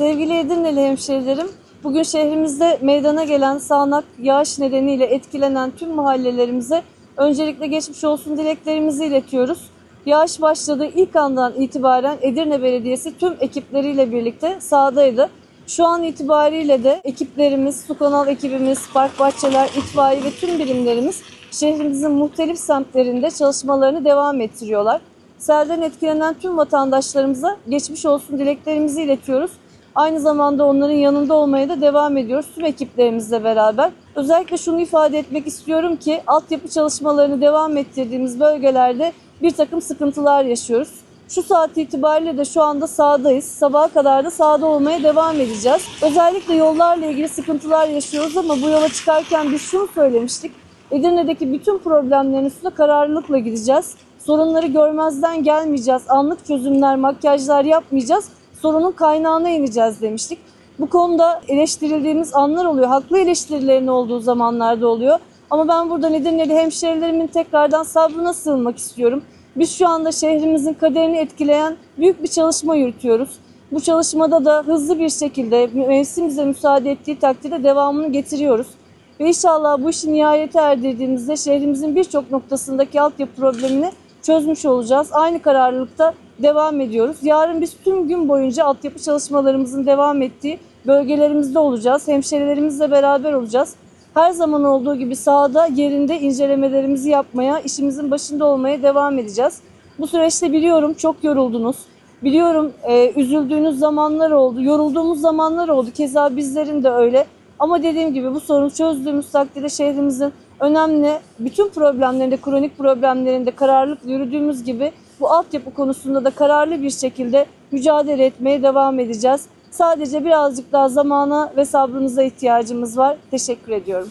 Sevgili Edirneli hemşehrilerim, bugün şehrimizde meydana gelen sağanak yağış nedeniyle etkilenen tüm mahallelerimize öncelikle geçmiş olsun dileklerimizi iletiyoruz. Yağış başladığı ilk andan itibaren Edirne Belediyesi tüm ekipleriyle birlikte sahadaydı. Şu an itibariyle de ekiplerimiz, su kanal ekibimiz, park bahçeler, itfaiye ve tüm birimlerimiz şehrimizin muhtelif semtlerinde çalışmalarını devam ettiriyorlar. Selden etkilenen tüm vatandaşlarımıza geçmiş olsun dileklerimizi iletiyoruz. Aynı zamanda onların yanında olmaya da devam ediyoruz tüm ekiplerimizle beraber. Özellikle şunu ifade etmek istiyorum ki altyapı çalışmalarını devam ettirdiğimiz bölgelerde bir takım sıkıntılar yaşıyoruz. Şu saat itibariyle de şu anda sahadayız. Sabaha kadar da sahada olmaya devam edeceğiz. Özellikle yollarla ilgili sıkıntılar yaşıyoruz ama bu yola çıkarken biz şunu söylemiştik. Edirne'deki bütün problemlerin üstüne kararlılıkla gideceğiz. Sorunları görmezden gelmeyeceğiz. Anlık çözümler, makyajlar yapmayacağız. Sorunun kaynağına ineceğiz demiştik. Bu konuda eleştirildiğimiz anlar oluyor. Haklı eleştirilerin olduğu zamanlarda oluyor. Ama ben burada Edirne'li hemşerilerimin tekrardan sabrına sığınmak istiyorum. Biz şu anda şehrimizin kaderini etkileyen büyük bir çalışma yürütüyoruz. Bu çalışmada da hızlı bir şekilde mevsim bize müsaade ettiği takdirde devamını getiriyoruz. Ve inşallah bu işi nihayete erdirdiğimizde şehrimizin birçok noktasındaki altyapı problemini çözmüş olacağız. Aynı kararlılıkta devam ediyoruz. Yarın biz tüm gün boyunca altyapı çalışmalarımızın devam ettiği bölgelerimizde olacağız. Hemşerilerimizle beraber olacağız. Her zaman olduğu gibi sahada yerinde incelemelerimizi yapmaya, işimizin başında olmaya devam edeceğiz. Bu süreçte biliyorum çok yoruldunuz. Biliyorum e, üzüldüğünüz zamanlar oldu, yorulduğumuz zamanlar oldu. Keza bizlerin de öyle. Ama dediğim gibi bu sorunu çözdüğümüz takdirde şehrimizin önemli bütün problemlerinde, kronik problemlerinde kararlılıkla yürüdüğümüz gibi bu altyapı konusunda da kararlı bir şekilde mücadele etmeye devam edeceğiz. Sadece birazcık daha zamana ve sabrınıza ihtiyacımız var. Teşekkür ediyorum.